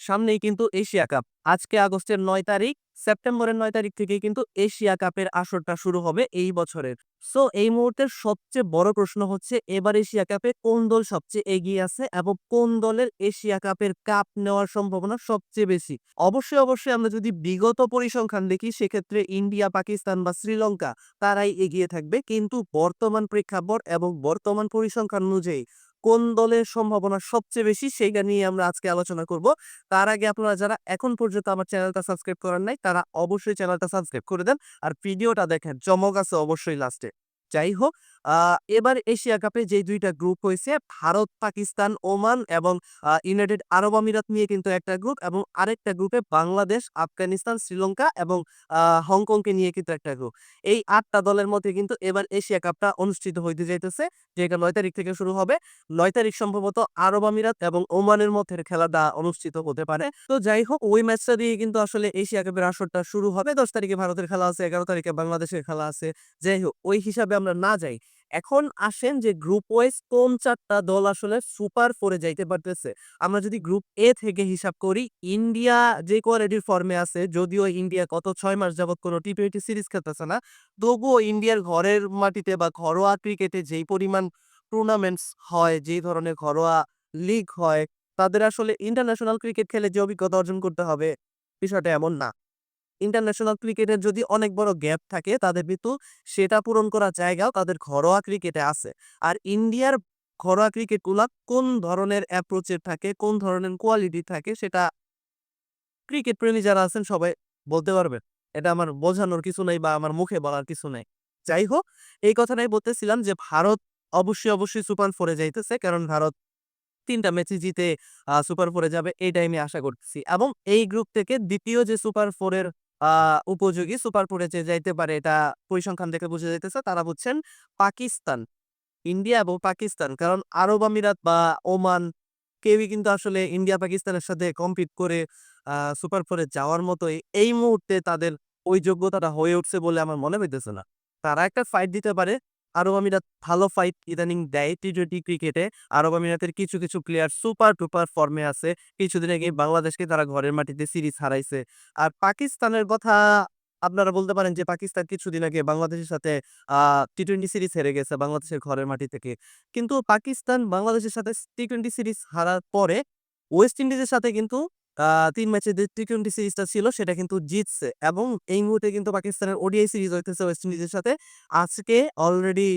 সামনেই কিন্তু Asia cup. আজকে আগস্টের নয় তারিখ, সেপ্টেম্বরের নয় তারিখ থেকে কিন্তু এশিয়া কাপের আসরটা শুরু হবে এই বছরের। সো, এই মুহূর্তের সবচেয়ে বড় প্রশ্ন হচ্ছে, এবার এশিয়া কাপে কোন দল সবচেয়ে এগিয়ে আছে এবং কোন দলের এশিয়া কাপের কাপ নেওয়ার সম্ভাবনা সবচেয়ে বেশি? অবশ্যই অবশ্যই আমরা যদি বিগত পরিসংখ্যান দেখি, সেক্ষেত্রে ইন্ডিয়া, পাকিস্তান বা শ্রীলঙ্কা, তারাই এগিয়ে থাকবে। কিন্তু বর্তমান প্রেক্ষাপট এবং বর্তমান পরিসংখ্যান অনুযায়ী কোন দলের সম্ভাবনা সবচেয়ে বেশি সেইটা নিয়ে আমরা আজকে আলোচনা করব। তার আগে আপনারা যারা এখন পর্যন্ত আমার চ্যানেলটা সাবস্ক্রাইব করেন নাই, তারা অবশ্যই চ্যানেলটা সাবস্ক্রাইব করে দেন। আর ভিডিওটা দেখেন চমক আছে অবশ্যই লাস্টে যাই হোক এবার এশিয়া কাপে যে দুইটা গ্রুপ হয়েছে, ভারত, পাকিস্তান, ওমান এবং ইউনাইটেড আরব আমিরাত নিয়ে কিন্তু একটা গ্রুপ এবং আরেকটা গ্রুপে বাংলাদেশ, আফগানিস্তান, শ্রীলঙ্কা এবং হংকংকে নিয়ে কিন্তু একটা গ্রুপ। এই আটটা দলের মধ্যে কিন্তু এবার এশিয়া কাপটা অনুষ্ঠিত হইতে যাইতেছে, যেটা নয় তারিখ থেকে শুরু হবে। নয় তারিখ সম্ভবত আরব আমিরাত এবং ওমানের মধ্যে খেলাটা অনুষ্ঠিত হতে পারে। তো যাই হোক, ওই ম্যাচটা দিয়ে কিন্তু আসলে এশিয়া কাপের আসরটা শুরু হবে। দশ তারিখে ভারতের খেলা আছে, এগারো তারিখে বাংলাদেশের খেলা আছে। যাই হোক, ওই হিসাবে আমরা না যাই এখন আসেন যে গ্রুপ ওয়াইজ কোন চারটা দল আসলে সুপার ফোরে যাইতে পারতেছে। আমরা যদি গ্রুপ এ থেকে হিসাব করি, ইন্ডিয়া যে কোয়ালিটির ফর্মে আছে, যদিও ইন্ডিয়া গত ছয় মাস যাবত কোনো টি টোয়েন্টি সিরিজ খেলতেছে না, তবুও ইন্ডিয়ার ঘরের মাটিতে বা ঘরোয়া ক্রিকেটে যেই পরিমাণ টুর্নামেন্টস হয়, যেই ধরনের ঘরোয়া লিগ হয়, তাদের আসলে ইন্টারন্যাশনাল ক্রিকেট খেলে যে অভিজ্ঞতা অর্জন করতে হবে, বিষয়টা এমন না। ইন্টারন্যাশনাল ক্রিকেটের যদি অনেক বড় গ্যাপ থাকে, তাদের কিন্তু সেটা পূরণ করার জায়গাও তাদের ঘরোয়া ক্রিকেটে আছে। আর ইন্ডিয়ার ঘরোয়া ক্রিকেটগুলা কোন ধরনের অ্যাপ্রোচের থাকে, কোন ধরনের কোয়ালিটি থাকে, সেটা ক্রিকেট প্রেমী যারা আছেন সবাই বলতে পারবেন। এটা আমার বোঝানোর কিছু নেই বা আমার মুখে বলার কিছু নেই। যাই হোক, এই কথাটাই বলতেছিলাম যে ভারত অবশ্যই অবশ্যই সুপার ফোরে যাইতেছে, কারণ ভারত তিনটা ম্যাচে জিতে সুপার ফোরে যাবে, এই টাইমে আশা করতেছি। এবং এই গ্রুপ থেকে দ্বিতীয় যে সুপার ফোরের উপযোগী সুপার ফোরে যে যাইতে পারে এটা পরিসংখ্যান দেখে বুঝে যাইতেছে। তারা বুঝছেন পাকিস্তান, ইন্ডিয়া এবং পাকিস্তান। কারণ আরব আমিরাত বা ওমান কেউই কিন্তু আসলে ইন্ডিয়া, পাকিস্তানের সাথে কম্পিট করে সুপার ফোরে যাওয়ার মতো এই মুহূর্তে তাদের ওই যোগ্যতাটা হয়ে উঠছে বলে আমার মনে হইতেছে না। তারা একটা ফাইট দিতে পারে আরব আমিরাত ভালো ফাইট ইদানিং দেয় টি টোয়েন্টি ক্রিকেটে আরব আমিরাতের কিছু কিছু প্লেয়ার সুপার টুপার ফর্মে আছে। কিছুদিন আগে বাংলাদেশকে তারা ঘরের মাটিতে সিরিজ হারাইছে। আর পাকিস্তানের কথা আপনারা বলতে পারেন যে, পাকিস্তান কিছুদিন আগে বাংলাদেশের সাথে টি টোয়েন্টি সিরিজ হেরে গেছে বাংলাদেশের ঘরের মাটি থেকে। কিন্তু পাকিস্তান বাংলাদেশের সাথে টি টোয়েন্টি সিরিজ হারার পরে ওয়েস্ট ইন্ডিজের সাথে কিন্তু তিন ম্যাচে যে টি টোয়েন্টি সিরিজটা ছিল সেটা কিন্তু জিতছে এবং এই মুহূর্তে কিন্তু পাকিস্তানের ওডিআই সিরিজ হইতেছে ওয়েস্ট ইন্ডিজের সাথে। আজকে অলরেডি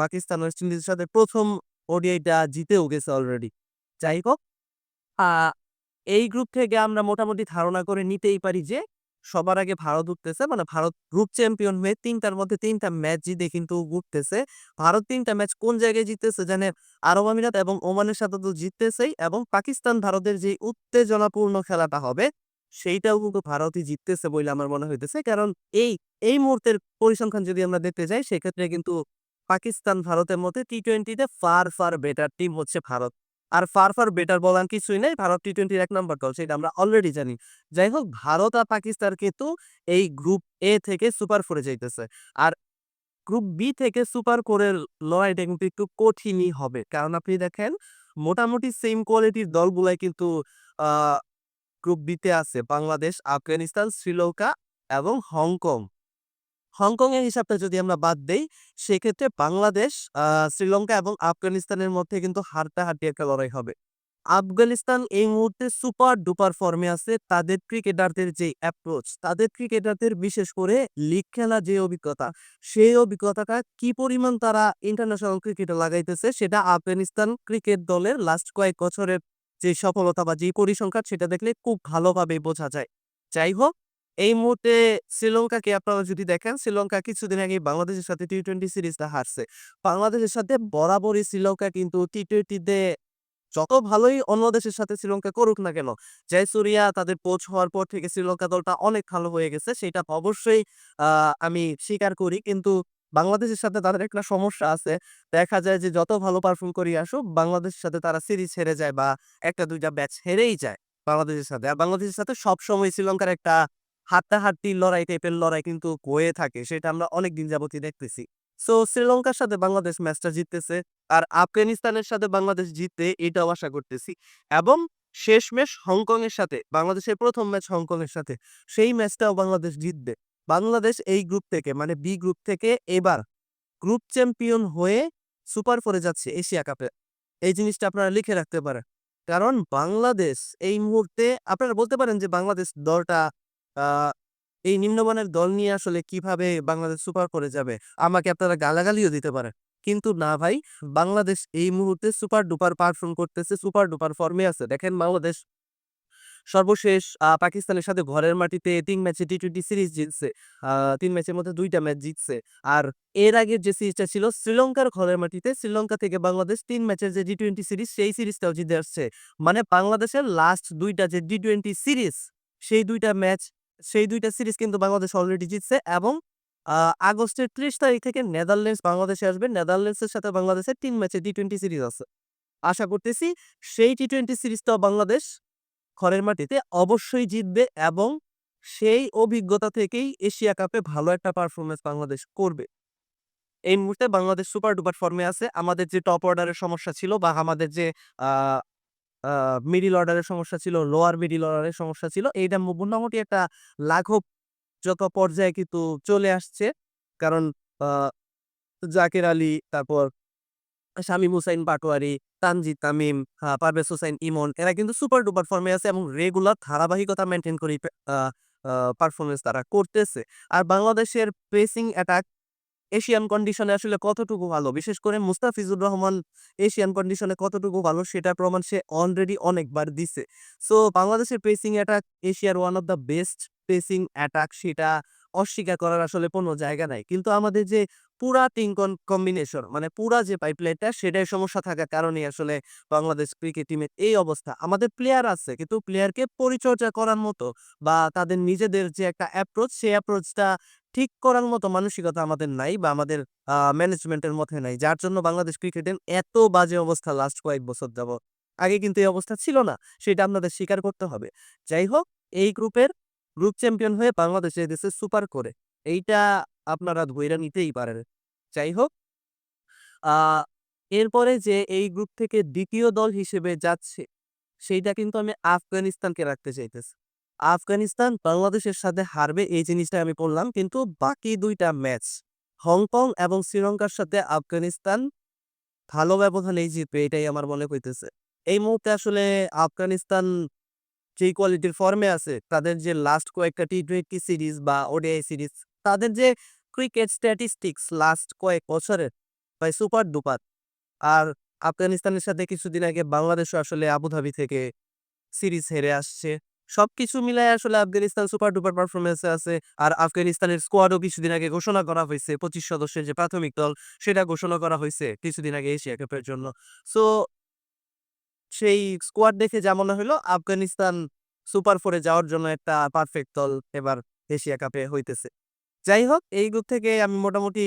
পাকিস্তান ওয়েস্ট ইন্ডিজের সাথে প্রথম ওডিআইটা জিতেও গেছে অলরেডি। যাই হোক এই গ্রুপ থেকে আমরা মোটামুটি ধারণা করে নিতেই পারি যে সবার আগে ভারত উঠতেছে। মানে ভারত গ্রুপ চ্যাম্পিয়ন হয়ে তিনটার মধ্যে তিনটা ম্যাচ জিতে কিন্তু উঠতেছে। ভারত তিনটা ম্যাচ কোন জায়গায় জিততেছে জানে? আরব আমিরাত এবং ওমানের সাথে তো জিততেছেই এবং পাকিস্তান ভারতের যে উত্তেজনাপূর্ণ খেলাটা হবে, সেইটাও কিন্তু ভারতই জিততেছে বলে আমার মনে হইতেছে। কারণ এই এই মুহূর্তের পরিসংখ্যান যদি আমরা দেখতে যাই, সেক্ষেত্রে কিন্তু পাকিস্তান ভারতের মধ্যে টি টোয়েন্টিতে ফার ফার বেটার টিম হচ্ছে ভারত। আর ফার ফার বেটার বলার কিছুই নেই। ভারত টি টোয়েন্টির এক নম্বর দল সেটা আমরা অলরেডি জানি। যাই হোক, ভারত আর পাকিস্তান কিন্তু এই গ্রুপ এ থেকে সুপার ফোরে যাইতেছে। আর গ্রুপ বি থেকে সুপার কোরের লড়াইটা কিন্তু একটু কঠিনই হবে। কারণ আপনি দেখেন, মোটামুটি সেম কোয়ালিটির দলগুলাই কিন্তু গ্রুপ বিতে আছে। বাংলাদেশ, আফগানিস্তান, শ্রীলঙ্কা এবং হংকং। হংকং এর হিসাবটা যদি আমরা বাদ দেই, সেক্ষেত্রে বাংলাদেশ শ্রীলঙ্কা এবং আফগানিস্তানের মধ্যে কিন্তু হাড্ডাহাড্ডি একটা লড়াই হবে। আফগানিস্তান এই মুহূর্তে সুপার ডুপার ফর্মে আছে। তাদের ক্রিকেটারদের যে অ্যাপ্রোচ তাদের ক্রিকেটারদের বিশেষ করে লিগ খেলা যে অভিজ্ঞতা, সেই অভিজ্ঞতাটা কি পরিমাণ তারা ইন্টারন্যাশনাল ক্রিকেটে লাগাইতেছে, সেটা আফগানিস্তান ক্রিকেট দলের লাস্ট কয়েক বছরের যে সফলতা বা যে পরিসংখ্যান, সেটা দেখলে খুব ভালোভাবে বোঝা যায়। যাই হোক এই মুহূর্তে শ্রীলঙ্কাকে আপনারা যদি দেখেন, শ্রীলঙ্কা কিছুদিন আগে বাংলাদেশের সাথে টি টোয়েন্টি সিরিজটা হারছে। বাংলাদেশের সাথে বরাবরই শ্রীলঙ্কা কিন্তু টি টোয়েন্টিতে যত ভালোই অন্য দেশের সাথে শ্রীলঙ্কা করুক না কেন, জয়সুরিয়া তাদের কোচ হওয়ার পর থেকে শ্রীলঙ্কা দলটা অনেক ভালো হয়ে গেছে, সেটা অবশ্যই আমি স্বীকার করি। কিন্তু বাংলাদেশের সাথে তাদের একটা সমস্যা আছে, দেখা যায় যে যত ভালো পারফর্ম করি আসুক, বাংলাদেশের সাথে তারা সিরিজ হেরে যায় বা একটা দুইটা ম্যাচ হেরেই যায় বাংলাদেশের সাথে। আর বাংলাদেশের সাথে সবসময় শ্রীলঙ্কার একটা হাড্ডাহাড্ডি লড়াই টাইপের লড়াই কিন্তু হয়ে থাকে, সেটা আমরা অনেক দিন যাবতই দেখতেছি। সো শ্রীলঙ্কার সাথে বাংলাদেশ ম্যাচটা জিততেছে আর আফগানিস্তানের সাথে বাংলাদেশ জিততে এটাও আশা করতেছি। এবং শেষ শেষমেশ হংকংয়ের সাথে, বাংলাদেশের প্রথম ম্যাচ হংকংয়ের সাথে, সেই ম্যাচটাও বাংলাদেশ জিতবে। বাংলাদেশ এই গ্রুপ থেকে মানে বি গ্রুপ থেকে এবার গ্রুপ চ্যাম্পিয়ন হয়ে সুপার ফোরে যাচ্ছে এশিয়া কাপে এই জিনিসটা আপনারা লিখে রাখতে পারেন। কারণ বাংলাদেশ এই মুহূর্তে, আপনারা বলতে পারেন যে বাংলাদেশ দলটা এই নিম্নমানের দল নিয়ে আসলে কীভাবে বাংলাদেশ সুপার করে যাবে? আমাকে আপনারা গালাগালিও দিতে পারেন। কিন্তু না ভাই, বাংলাদেশ এই মুহূর্তে সুপার ডুপার পারফর্ম করতেছে, সুপার ডুপার ফর্মে আছে। দেখেন বাংলাদেশ সর্বশেষ পাকিস্তানের সাথে ঘরের মাটিতে তিন ম্যাচে টি টোয়েন্টি সিরিজ জিতছে। তিন ম্যাচের মধ্যে দুইটা ম্যাচ জিতছে। আর এর আগের যে সিরিজটা ছিল, শ্রীলঙ্কার ঘরের মাটিতে শ্রীলঙ্কা থেকে বাংলাদেশ তিন ম্যাচের যে টি টোয়েন্টি সিরিজ, সেই সিরিজটাও জিতে আসছে। মানে বাংলাদেশের লাস্ট দুইটা যে টি টোয়েন্টি সিরিজ, সেই দুইটা ম্যাচ সেই দুইটা সিরিজ কিন্তু বাংলাদেশ অলরেডি জিতছে এবং আগস্টের ত্রিশ তারিখ থেকে নেদারল্যান্ডস বাংলাদেশে আসবে। নেদারল্যান্ডসের সাথে বাংলাদেশের তিন ম্যাচে টি টোয়েন্টি সিরিজ আছে। আশা করতেছি সেই টি টোয়েন্টি সিরিজটাও বাংলাদেশ ঘরের মাটিতে অবশ্যই জিতবে এবং সেই অভিজ্ঞতা থেকেই এশিয়া কাপে ভালো একটা পারফরমেন্স বাংলাদেশ করবে। এই মুহূর্তে বাংলাদেশ সুপার ডুপার ফর্মে আছে। আমাদের যে টপ অর্ডারের সমস্যা ছিল বা আমাদের যে মিডিল অর্ডারের সমস্যা ছিল লোয়ার মিডিল অর্ডারের সমস্যা ছিল। এইটা মোটামুটি একটা লাঘব যত পর্যায়ে কিন্তু চলে আসছে। কারণ জাকির আলী, তারপর শামীম হুসাইন পাটোয়ারি, তানজিদ তামিম পারভেজ হোসেন ইমন, এরা কিন্তু সুপার ডুপার ফর্মে আছে এবং রেগুলার ধারাবাহিকতা মেনটেন করে পারফরমেন্স তারা করতেছে। আর বাংলাদেশের পেসিং অ্যাটাক এশিয়ান কন্ডিশনে আসলে কতটুকু ভালো? বিশেষ করে মুস্তাফিজুর রহমান এশিয়ান কন্ডিশনে কতটুকু ভালো সেটা প্রমাণ সে অলরেডি অনেকবার দিছে। সো বাংলাদেশের পেসিং অ্যাটাক এশিয়ার one of the best pacing attack সেটা অস্বীকার করার আসলে কোনো জায়গা নাই। কিন্তু আমাদের যে পুরা টিম কম্বিনেশন মানে পুরা যে পাইপলাইনটা সেটাই সমস্যা থাকার কারণে আসলে বাংলাদেশ ক্রিকেট টিমের এই অবস্থা। আমাদের প্লেয়ার আছে, কিন্তু প্লেয়ারকে পরিচর্যা করার মতো বা তাদের নিজেদের যে একটা অ্যাপ্রোচ সেই অ্যাপ্রোচটা ঠিক করার মতো মানসিকতা আমাদের নাই বা আমাদের ম্যানেজমেন্টের মধ্যে নাই। যার জন্য বাংলাদেশ ক্রিকেটের এত বাজে অবস্থা লাস্ট কয়েক বছর যাব আগে কিন্তু এই অবস্থা ছিল না, সেটা আপনাদের স্বীকার করতে হবে। যাই হোক, এই গ্রুপের, গ্রুপ চ্যাম্পিয়ন হয়ে বাংলাদেশ দেশে সুপার করে। এইটা আপনারা ধৈর্য নিতেই পারেন। যাই হোক এরপরে যে এই গ্রুপ থেকে দ্বিতীয় দল হিসেবে যাচ্ছে, সেইটা কিন্তু আমি আফগানিস্তানকে রাখতে চাইতেছি। আফগানিস্তান বাংলাদেশের সাথে হারবে এই জিনিসটা আমি বললাম। কিন্তু বাকি দুইটা ম্যাচ, হংকং এবং শ্রীলঙ্কার সাথে আফগানিস্তান ভালো ব্যবধানেই জিতবে, এটাই আমার মনে হইতেছে। এই মুহূর্তে আসলে আফগানিস্তান যে কোয়ালিটির ফর্মে আছে, তাদের যে লাস্ট কয়েকটা টি টোয়েন্টি সিরিজ বা ওডিআই সিরিজ তাদের যে ক্রিকেট স্ট্যাটিস্টিক্স লাস্ট কয়েক বছরের ভাই সুপার ডুপার আর আফগানিস্তানের সাথে কিছুদিন আগে বাংলাদেশও আসলে আবুধাবি থেকে সিরিজ হেরে আসছে। সবকিছু মিলায় আসলে আফগানিস্তান সুপার ডুপার পারফরমেন্সে আছে। আর আফগানিস্তানের স্কোয়াডও কিছুদিন আগে ঘোষণা করা হয়েছে, পঁচিশ সদস্যের যে প্রাথমিক দল, সেটা ঘোষণা করা হয়েছে কিছুদিন আগে এশিয়া কাপের জন্য। সো সেই স্কোয়াড দেখে যা মনে হলো, আফগানিস্তান সুপার ফোরে যাওয়ার জন্য একটা পারফেক্ট দল এবার এশিয়া কাপে হইতেছে। যাই হোক, এই গ্রুপ থেকে আমি মোটামুটি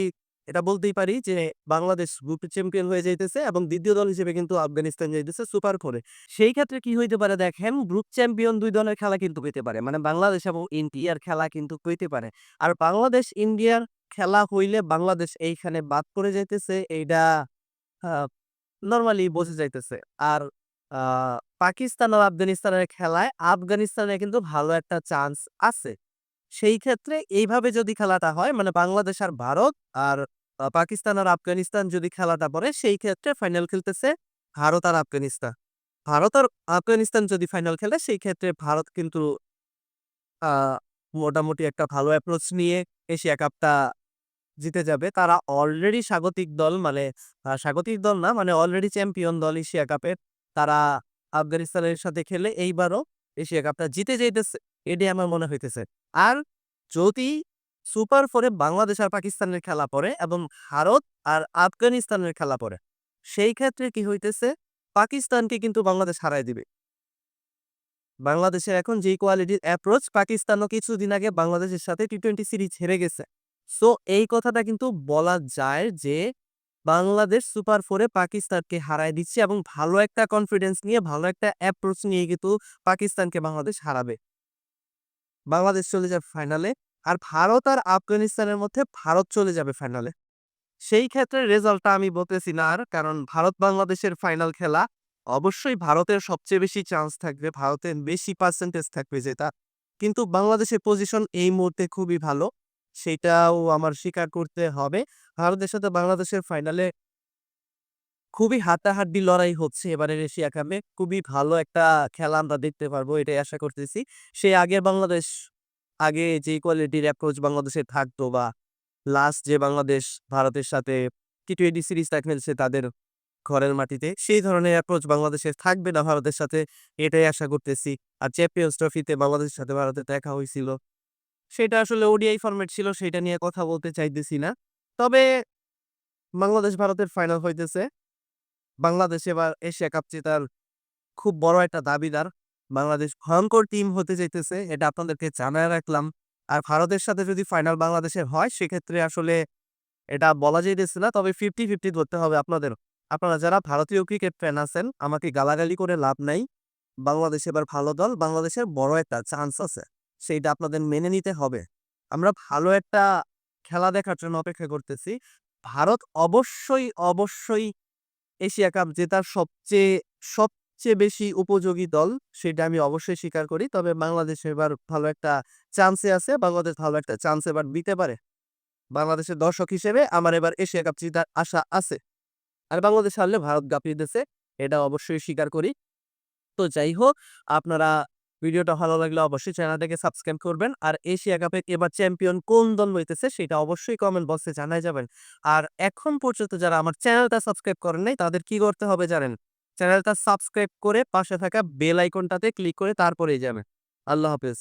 এটা বলতেই পারি যে, বাংলাদেশ গ্রুপ চ্যাম্পিয়ন হয়ে যাইতেছে এবং দ্বিতীয় দল হিসেবে কিন্তু আফগানিস্তান যাইতেছে সুপার ফোরে। সেই ক্ষেত্রে কি হইতে পারে দেখেন, গ্রুপ চ্যাম্পিয়ন দুই দলের খেলা কিন্তু হইতে পারে। মানে বাংলাদেশ এবং ইন্ডিয়ার খেলা কিন্তু হইতে পারে। আর বাংলাদেশ, ইন্ডিয়ার খেলা হইলে বাংলাদেশ এইখানে বাদ পড়ে যাইতেছে এইটা নর্মালি বোঝা যাইতেছে। আর পাকিস্তান ও আফগানিস্তানের খেলায় আফগানিস্তানে কিন্তু ভালো একটা চান্স আছে। সেই ক্ষেত্রে এইভাবে যদি খেলাটা হয় মানে বাংলাদেশ আর ভারত আর পাকিস্তান আর আফগানিস্তান যদি খেলাটা পড়ে, সেই ক্ষেত্রে ফাইনাল খেলতেছে ভারত আর আফগানিস্তান। ভারত আর আফগানিস্তান যদি ফাইনাল খেলে, সেই ক্ষেত্রে ভারত কিন্তু মোটামুটি একটা ভালো অ্যাপ্রোচ নিয়ে এশিয়া কাপটা জিতে যাবে। তারা অলরেডি স্বাগতিক দল মানে স্বাগতিক দল না মানে অলরেডি চ্যাম্পিয়ন দল এশিয়া কাপের। তারা আফগানিস্তানের সাথে খেলে এইবারও এশিয়া কাপটা জিতে যাইতেছে, এটাই আমার মনে হইতেছে। আর যদি সুপার ফোরে বাংলাদেশ আর পাকিস্তানের খেলা পড়ে এবং ভারত আর আফগানিস্তানের খেলা পড়ে। সেই ক্ষেত্রে কি হইতেছে? পাকিস্তানকে কিন্তু বাংলাদেশ হারায় দিবে। বাংলাদেশের এখন যেই কোয়ালিটির অ্যাপ্রোচ পাকিস্তানও কিছুদিন আগে বাংলাদেশের সাথে টি টোয়েন্টি সিরিজ হেরে গেছে। সো এই কথাটা কিন্তু বলা যায় যে, বাংলাদেশ সুপার ফোরে পাকিস্তানকে হারায় দিচ্ছে এবং ভালো একটা কনফিডেন্স নিয়ে, ভালো একটা অ্যাপ্রোচ নিয়ে কিন্তু পাকিস্তানকে বাংলাদেশ হারাবে। বাংলাদেশ চলে যাবে ফাইনালে আর ভারত আর আফগানিস্তানের মধ্যে ভারত চলে যাবে ফাইনালে সেই ক্ষেত্রে রেজাল্টটা আমি বলতেছি না আর, কারণ ভারত বাংলাদেশের ফাইনাল খেলা, অবশ্যই ভারতের সবচেয়ে বেশি চান্স থাকবে। ভারতের বেশি পার্সেন্টেজ থাকবে যেটা। কিন্তু বাংলাদেশের পজিশন এই মুহূর্তে খুবই ভালো। সেটাও আমার স্বীকার করতে হবে। ভারতের সাথে বাংলাদেশের ফাইনালে খুবই হাড্ডাহাড্ডি লড়াই হচ্ছে এবারের এশিয়া কাপে। খুবই ভালো একটা খেলা আমরা দেখতে পারব, এটাই আশা করতেছি। সেই আগে বাংলাদেশ আগে যেই কোয়ালিটির অ্যাপ্রোচ বাংলাদেশে থাকতো বা লাস্ট যে বাংলাদেশ ভারতের সাথে টি-টোয়েন্টি সিরিজটা খেলছে তাদের ঘরের মাটিতে, সেই ধরনের অ্যাপ্রোচ বাংলাদেশের থাকবে না ভারতের সাথে এটাই আশা করতেছি। আর চ্যাম্পিয়ন্স ট্রফিতে বাংলাদেশের সাথে ভারতের দেখা হয়েছিল সেটা আসলে ওডিআই ফরম্যাট ছিল সেটা নিয়ে কথা বলতে চাইতেছি না। তবে বাংলাদেশ ভারতের ফাইনাল হইতেছে। বাংলাদেশ এবার এশিয়া কাপ জেতার খুব বড় একটা দাবিদার। বাংলাদেশ ভয়ংকর টিম হতে যাইতেছে এটা আপনাদেরকে জানায় রাখলাম। আর ভারতের সাথে যদি ফাইনাল বাংলাদেশের হয় সেক্ষেত্রে আসলে এটা বলা যাইতেছে না। তবে 50-50 ধরতে হবে আপনাদের। আপনারা যারা ভারতীয় ক্রিকেট ফ্যান আছেন আমাকে গালাগালি করে লাভ নাই। বাংলাদেশ এবার ভালো দল। বাংলাদেশের বড় একটা চান্স আছে। সেইটা আপনাদের মেনে নিতে হবে। আমরা ভালো একটা খেলা দেখার জন্য অপেক্ষা করতেছি। ভারত অবশ্যই, অবশ্যই এশিয়া কাপ জেতার সবচেয়ে, সবচেয়ে বেশি উপযোগী দল, সেটা আমি অবশ্যই স্বীকার করি। তবে বাংলাদেশ এবার ভালো একটা চান্সে আছে। বাংলাদেশ ভালো একটা চান্স এবার দিতে পারে। বাংলাদেশের দর্শক হিসেবে আমার এবার এশিয়া কাপ জেতার আশা আছে। আর বাংলাদেশ হারলে ভারত গাপিয়ে দিছে। এটা অবশ্যই স্বীকার করি। তো যাই হোক, আপনারা ভিডিওটা ভালো লাগলে অবশ্যই চ্যানেলটাকে সাবস্ক্রাইব করবেন। আর এশিয়া কাপে এবার চ্যাম্পিয়ন কোন দল হইতেছে, সেটা অবশ্যই কমেন্ট বক্সে জানাই যাবেন। আর এখন পর্যন্ত যারা আমার চ্যানেলটা সাবস্ক্রাইব করেন নাই, তাদের কি করতে হবে জানেন? চ্যানেলটা সাবস্ক্রাইব করে পাশে থাকা বেল আইকনটাতে ক্লিক করে তারপরেই যাবেন। আল্লাহ হাফেজ।